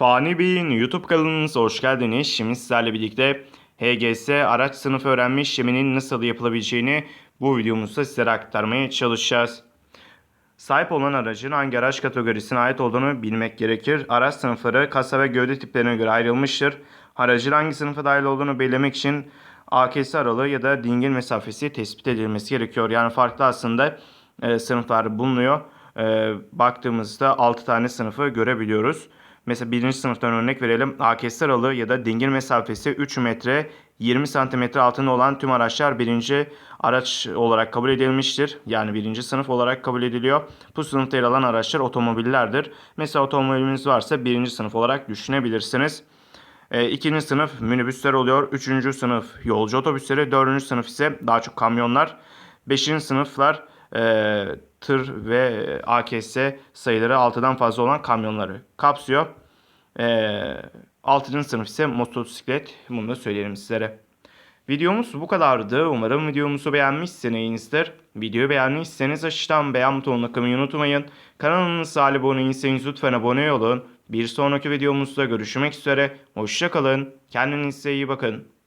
Fani Bey'in YouTube kanalınıza hoş geldiniz. Şimdi sizlerle birlikte HGS araç sınıfı öğrenme işleminin nasıl yapılabileceğini bu videomuzda sizlere aktarmaya çalışacağız. Sahip olan aracın hangi araç kategorisine ait olduğunu bilmek gerekir. Araç sınıfları kasa ve gövde tiplerine göre ayrılmıştır. Aracın hangi sınıfa dahil olduğunu belirlemek için AKS aralığı ya da dingil mesafesi tespit edilmesi gerekiyor. Yani farklı aslında e, sınıflar bulunuyor. E, baktığımızda 6 tane sınıfı görebiliyoruz. Mesela birinci sınıftan örnek verelim. AKS aralığı ya da dingil mesafesi 3 metre 20 santimetre altında olan tüm araçlar birinci araç olarak kabul edilmiştir. Yani birinci sınıf olarak kabul ediliyor. Bu sınıfta yer alan araçlar otomobillerdir. Mesela otomobiliniz varsa birinci sınıf olarak düşünebilirsiniz. E, ikinci sınıf minibüsler oluyor. Üçüncü sınıf yolcu otobüsleri. Dördüncü sınıf ise daha çok kamyonlar. Beşinci sınıflar e, tır ve AKS sayıları 6'dan fazla olan kamyonları kapsıyor. E, 6. sınıf ise motosiklet. Bunu da söyleyelim sizlere. Videomuz bu kadardı. Umarım videomuzu beğenmişsinizdir. Videoyu beğendiyseniz aşağıdan beğen butonuna kılmayı unutmayın. Kanalımıza abone değilseniz lütfen abone olun. Bir sonraki videomuzda görüşmek üzere. Hoşçakalın. Kendinize iyi bakın.